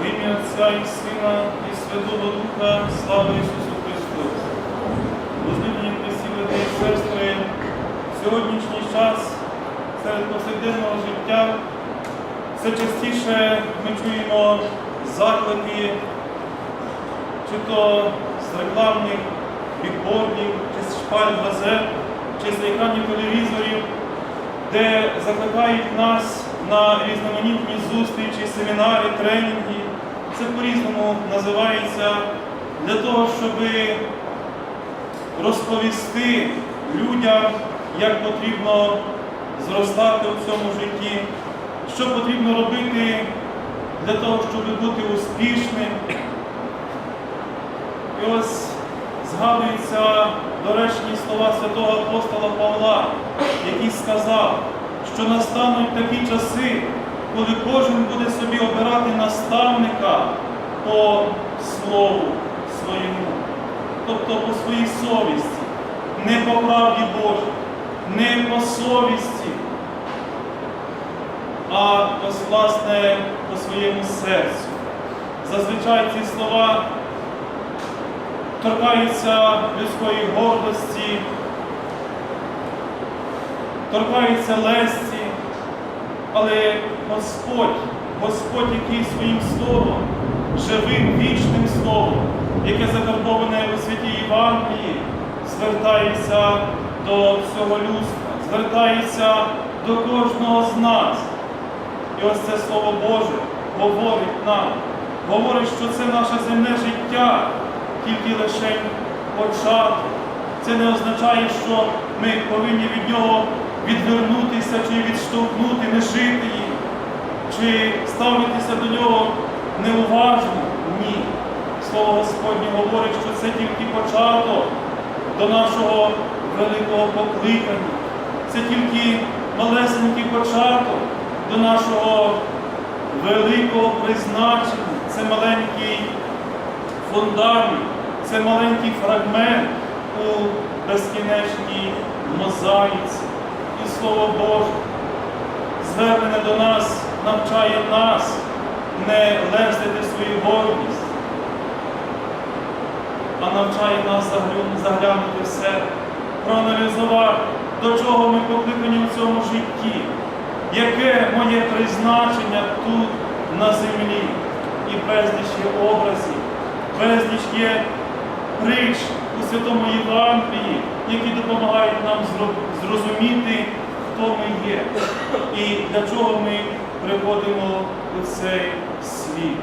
В ім'я Отця і Сина і Святого Духа, слава Ісусу Христу. Возлюблені Христі, брати і сестри, сьогоднішній час серед повсякденного життя все частіше ми чуємо заклики, чи то з рекламних бікбордів, чи з шпаль газет, чи з екранів телевізорів, де закликають нас на різноманітні зустрічі, семінари, тренінги. Це по-різному називається для того, щоб розповісти людям, як потрібно зростати у цьому житті, що потрібно робити для того, щоб бути успішним. І ось згадуються доречні слова святого апостола Павла, який сказав, що настануть такі часи, коли кожен буде собі обирати наставника по слову своєму, тобто по своїй совісті, не по правді Божій, не по совісті, а власне по своєму серцю. Зазвичай ці слова торкаються людської гордості, торкаються лесті, але Господь, Господь, який своїм словом, живим вічним словом, яке закарбоване у святій Євангелії, звертається до всього людства, звертається до кожного з нас. І ось це Слово Боже говорить нам, говорить, що це наше земне життя, тільки лише початок. Це не означає, що ми повинні від нього відвернутися чи відштовхнути, не жити їм, чи ставитися до нього неуважно. Ні. Слово Господнє говорить, що це тільки початок до нашого великого покликання. Це тільки малесенький початок до нашого великого призначення. Це маленький фундамент, це маленький фрагмент у безкінечній мозаїці. Слово Боже, звернене до нас, навчає нас не лездити свою гордість, а навчає нас заглянути- в себе, проаналізувати, до чого ми покликані у цьому житті, яке моє призначення тут на землі. І безліч є образів, безліч є притч у Святому Євангелії, які допомагають нам зрозуміти, хто ми є і для чого ми приходимо у цей світ.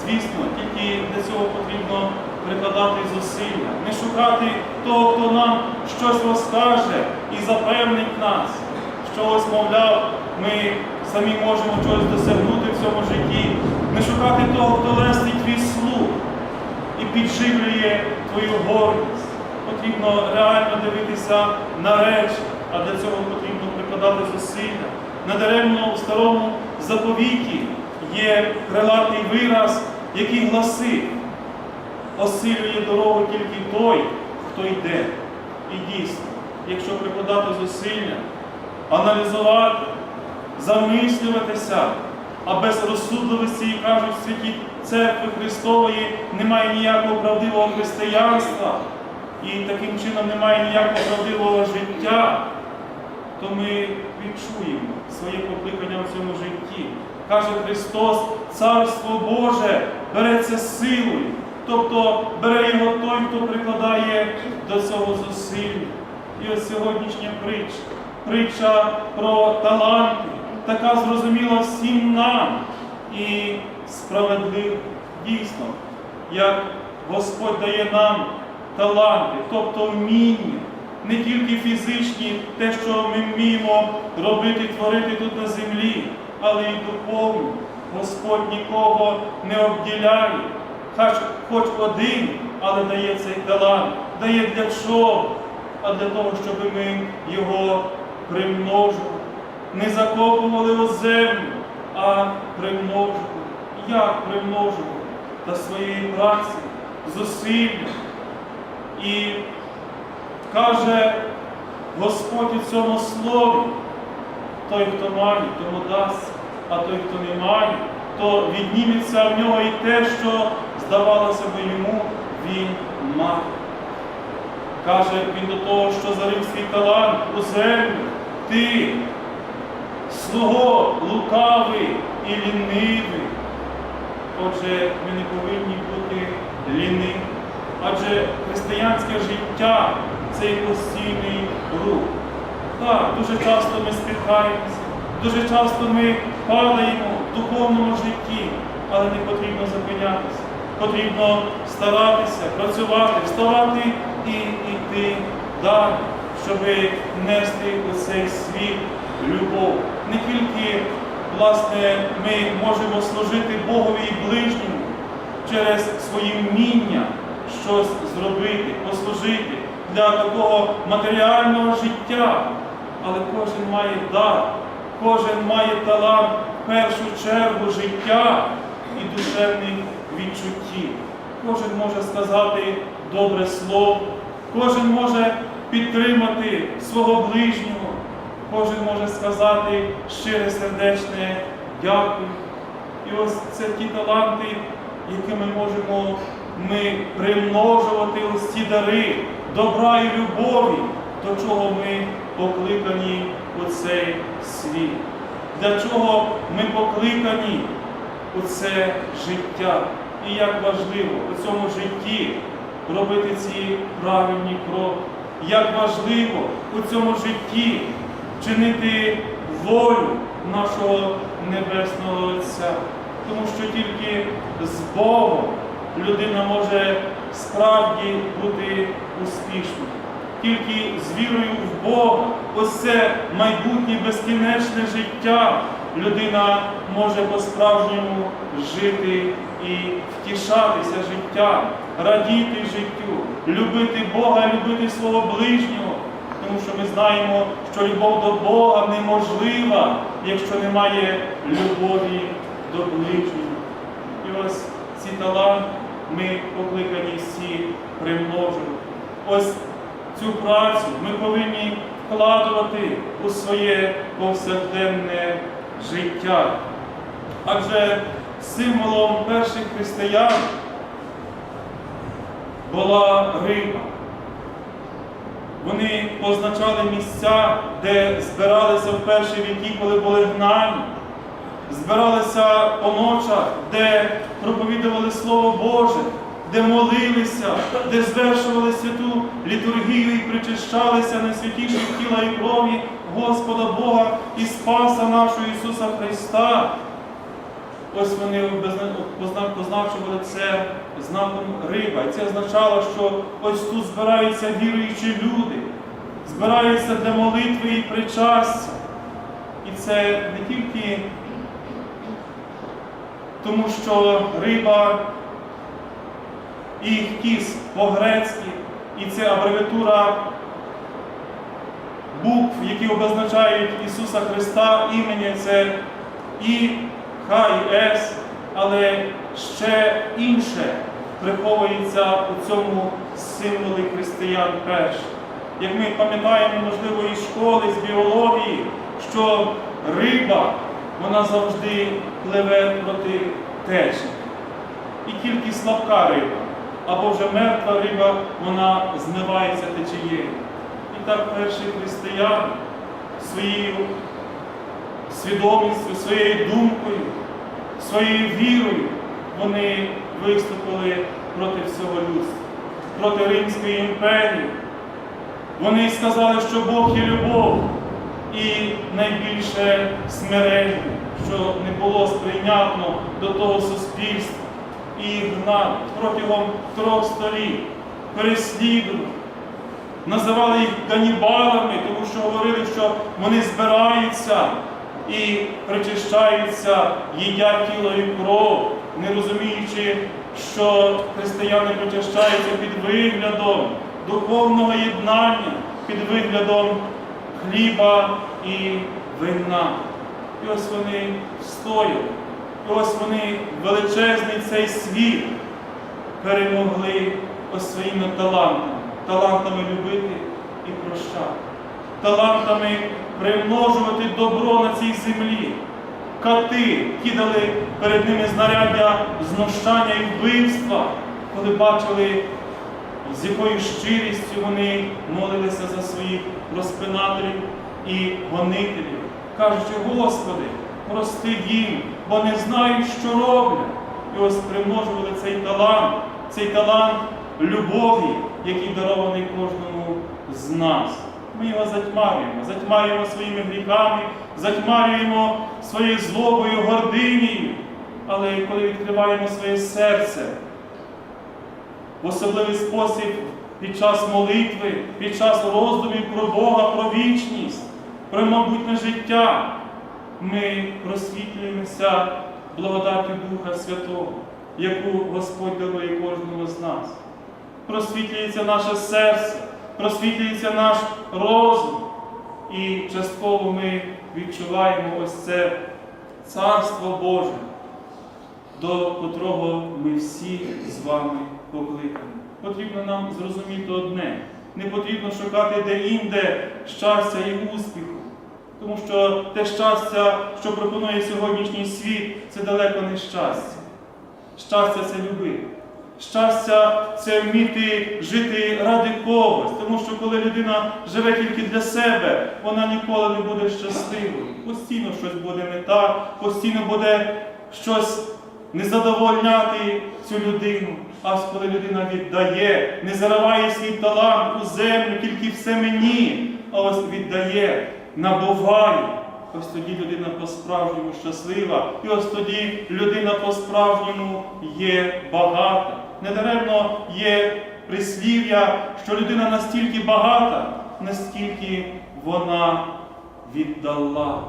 Звісно, тільки для цього потрібно прикладати зусилля, не шукати того, хто нам щось розкаже і запевнить нас, що ось, мовляв, ми самі можемо чогось досягнути в цьому житті, не шукати того, хто лестить твій слух і підживлює твою гордість. Потрібно реально дивитися на речі, а для цього потрібно прикладати зусилля. Надаремно у старому заповіті є крилатий вираз, який гласить, осилює дорогу тільки той, хто йде. І дійсно, якщо прикладати зусилля, аналізувати, замислюватися, а без розсудливості, і кажуть, в святі церкви Христової немає ніякого правдивого християнства, і таким чином немає ніякого правдивого життя, то ми відчуємо своє покликання в цьому житті. Каже Христос, Царство Боже береться силою, тобто бере його той, хто прикладає до цього зусилля. І ось сьогоднішня притча, притча про таланти, така зрозуміла всім нам. І справедлива дійсно, як Господь дає нам таланти, тобто вміння, не тільки фізичні, те, що ми вміємо робити, творити тут на землі, але й духовні. Господь нікого не обділяє, хоч, хоч один, але дає цей талант. Дає для чого? А для того, щоб ми його примножували. Не закопували у землю, а примножували. Як примножували? Та своєї праці, зусилля. І каже Господь у цьому слові, той, хто має, тому дасть, а той, хто не має, то відніметься в нього і те, що здавалося би йому, він мав. Каже він до того, що зарив свій талант у землю, ти, слуго лукавий і лінивий. Отже, ми не повинні бути ліниві, адже християнське життя це є постійний рух. Так, дуже часто ми спіткаємося, дуже часто ми падаємо в духовному житті, але не потрібно зупинятися. Потрібно старатися, працювати, вставати і йти далі, щоб нести у цей світ любов. Не тільки власне, ми можемо служити Богові і ближньому через свої вміння щось зробити, послужити для такого матеріального життя. Але кожен має дар, кожен має талант в першу чергу життя і душевних відчуттів. Кожен може сказати добре слово, кожен може підтримати свого ближнього, кожен може сказати щире сердечне дякую. І ось це ті таланти, які ми можемо ми примножувати ось ці дари добра і любові, до чого ми покликані у цей світ. Для чого ми покликані у це життя. І як важливо у цьому житті робити ці правильні кроки. Як важливо у цьому житті чинити волю нашого Небесного Отця. Тому що тільки з Богом людина може справді бути. Тільки з вірою в Бога, ось це майбутнє безкінечне життя людина може по-справжньому жити і втішатися життям, радіти життю, любити Бога, любити свого ближнього. Тому що ми знаємо, що любов до Бога неможлива, якщо немає любові до ближнього. І ось ці таланти ми покликані всі примножувати. Ось цю працю ми повинні вкладувати у своє повсякденне життя. Адже символом перших християн була риба. Вони позначали місця, де збиралися в перші віки, коли були гнані, збиралися по ночах, де проповідували Слово Боже, де молилися, де звершували святу літургію і причащалися найсвятіших тіла і крові Господа Бога і Спаса нашого Ісуса Христа. Ось вони позначували це знаком риба. І це означало, що ось тут збираються віруючі люди, збираються для молитви і причастя. І це не тільки тому, що риба і кіс по-грецьки, і це абревіатура букв, які обозначають Ісуса Христа, імені це І, Х і С, але ще інше приховується у цьому символі християн перших. Як ми пам'ятаємо, можливо, із школи, з біології, що риба, вона завжди пливе проти течії. І тільки слабка риба, або вже мертва риба, вона змивається течією. І так перші християни своєю свідомістю, своєю думкою, своєю вірою вони виступили проти всього людства, проти Римської імперії. Вони сказали, що Бог є любов і найбільше смирення, що не було сприйнятно до того суспільства. І їх протягом трьох століть, переслідували, називали їх канібалами, тому що говорили, що вони збираються і причищаються, їдять тіло і кров, не розуміючи, що християни причащаються під виглядом духовного єднання, під виглядом хліба і вина. І ось вони стояли, ось вони величезний цей світ перемогли ось своїми талантами, талантами любити і прощати, талантами примножувати добро на цій землі. кати кидали перед ними знаряддя знущання і вбивства, коли бачили, з якою щирістю вони молилися за своїх розпинателів і гонителів, кажучи, Господи, прости їм, бо не знають, що роблять. І ось примножували цей талант, цей талант любові, який дарований кожному з нас. Ми його затьмарюємо, затьмарюємо своїми гріхами, затьмарюємо своєю злобою, гординею. Але коли відкриваємо своє серце в особливий спосіб під час молитви, під час роздумів про Бога, про вічність, про майбутнє життя, ми просвітлюємося благодаттю Духа Святого, яку Господь дарує кожному з нас. Просвітлюється наше серце, просвітлюється наш розум. І частково ми відчуваємо ось це Царство Боже, до котрого ми всі з вами покликані. Потрібно нам зрозуміти одне: не потрібно шукати де-інде щастя і успіху. Тому що те щастя, що пропонує сьогоднішній світ, це далеко не щастя. Щастя це любити. Щастя це вміти жити ради когось. Тому що коли людина живе тільки для себе, вона ніколи не буде щасливою. Постійно щось буде не так, постійно буде щось не задовольняти цю людину. А коли людина віддає, не зариває свій талант у землю, тільки все мені, а ось віддає, набуває. Ось тоді людина по-справжньому щаслива, і ось тоді людина по-справжньому є багата. Недаремно є прислів'я, що людина настільки багата, наскільки вона віддала.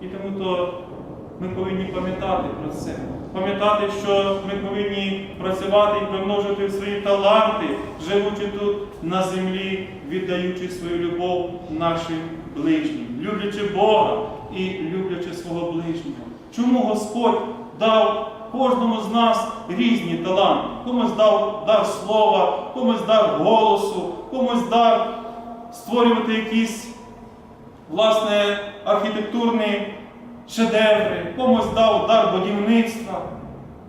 І тому то ми повинні пам'ятати про це. Пам'ятати, що ми повинні працювати і примножити свої таланти, живучи тут на землі, віддаючи свою любов нашим ближнім, люблячи Бога і люблячи свого ближнього. Чому Господь дав кожному з нас різні таланти? Комусь дав дар слова, комусь дар голосу, комусь дар створювати якісь власне архітектурні шедеври, комусь дав дар будівництва.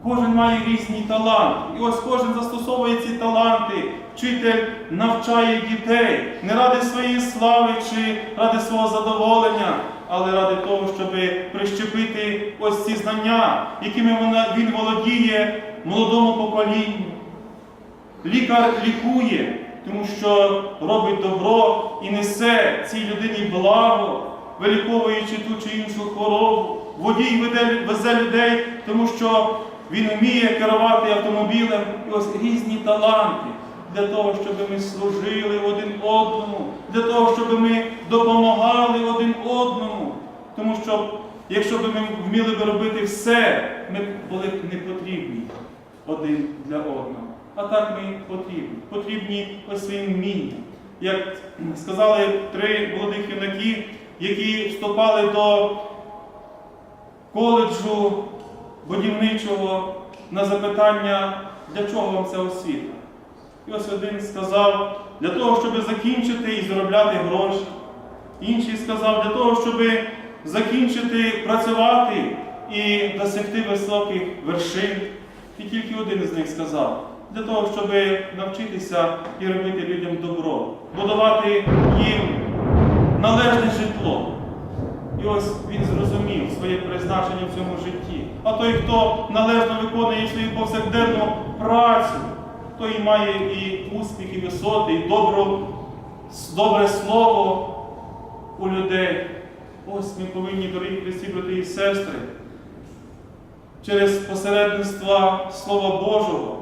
Кожен має різні таланти. І ось кожен застосовує ці таланти. Вчитель навчає дітей не ради своєї слави чи ради свого задоволення, але ради того, щоб прищепити ось ці знання, якими він володіє молодому поколінню. Лікар лікує, тому що робить добро і несе цій людині благо, виліковуючи ту чи іншу хворобу. Водій веде, везе людей, тому що він вміє керувати автомобілем і ось різні таланти для того, щоб ми служили один одному, для того, щоб ми допомагали один одному. Тому що якщо б ми вміли би робити все, ми були б не потрібні один для одного. А так ми потрібні. Потрібні ось своїм вмінням. Як сказали три молодих юнаки, які вступали до коледжу будівничого на запитання, для чого вам ця освіта. І ось один сказав, для того, щоб закінчити і заробляти гроші. Інший сказав, для того, щоб закінчити працювати і досягти високих вершин. І тільки один з них сказав, для того, щоб навчитися і робити людям добро, будувати їм належне житло. І ось він зрозумів своє призначення в цьому житті. А той, хто належно виконує свою повсякденну працю, той має і успіх, і висоти, і добро, добре слово у людей. Ось ми повинні, дорогі Христі, брати і сестри, через посередництво Слова Божого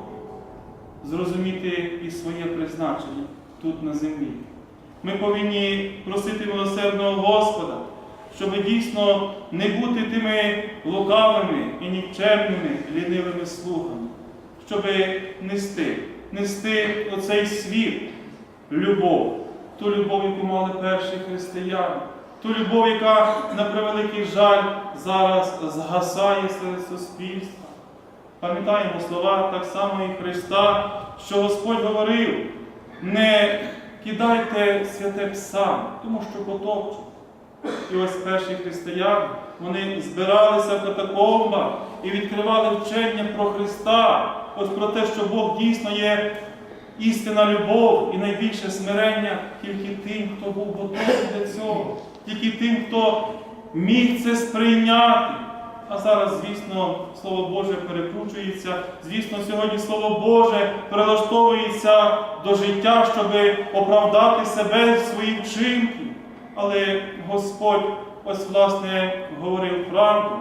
зрозуміти і своє призначення тут на землі. Ми повинні просити милосердного Господа, щоб дійсно не бути тими лукавими і нікчемними лінивими слухами, щоб нести, нести оцей світ любов, ту любов, яку мали перші християни, ту любов, яка, на превеликий жаль, зараз згасає серед суспільства. Пам'ятаємо слова так само і Христа, що Господь говорив, не кидайте святе псам, тому що потопчуть. І ось перші християни, вони збиралися в катакомбах і відкривали вчення про Христа, ось про те, що Бог дійсно є істина любов і найбільше смирення тільки тим, хто був готовий для цього, тільки тим, хто міг це сприйняти. А зараз, звісно, Слово Боже перекручується. Звісно, сьогодні Слово Боже прилаштовується до життя, щоб оправдати себе в своїх вчинків. Але Господь ось власне говорив правду,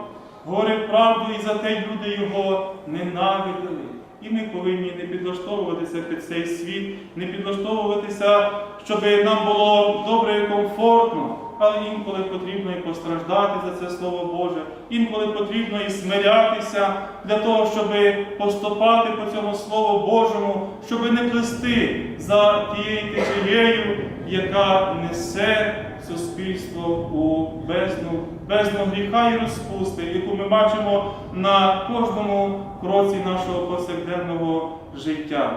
говорив правду, і за те люди його ненавидили. І ми повинні не підлаштовуватися під цей світ, не підлаштовуватися, щоб нам було добре і комфортно, але інколи потрібно і постраждати за це Слово Боже, інколи потрібно і смирятися для того, щоб поступати по цьому Слову Божому, щоб не плести за тією течією, яка несе суспільство у бездну, бездну гріха і розпусти, яку ми бачимо на кожному кроці нашого повсякденного життя.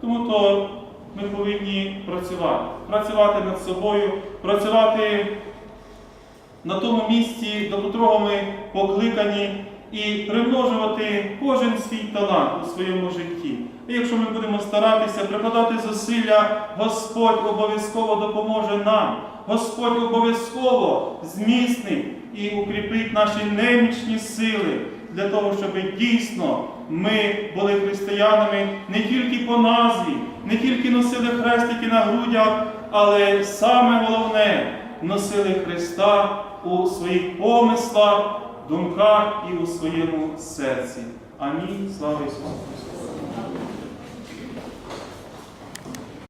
Тому то ми повинні працювати, працювати над собою, працювати на тому місці, до котрого ми покликані, і примножувати кожен свій талант у своєму житті. І якщо ми будемо старатися прикладати зусилля, Господь обов'язково допоможе нам. Господь обов'язково зміцнить і укріпить наші немічні сили для того, щоб дійсно ми були християнами не тільки по назві, не тільки носили хрестики на грудях, але саме головне носили Христа у своїх помислах, думках і у своєму серці. Амінь. Слава Ісусу Христу!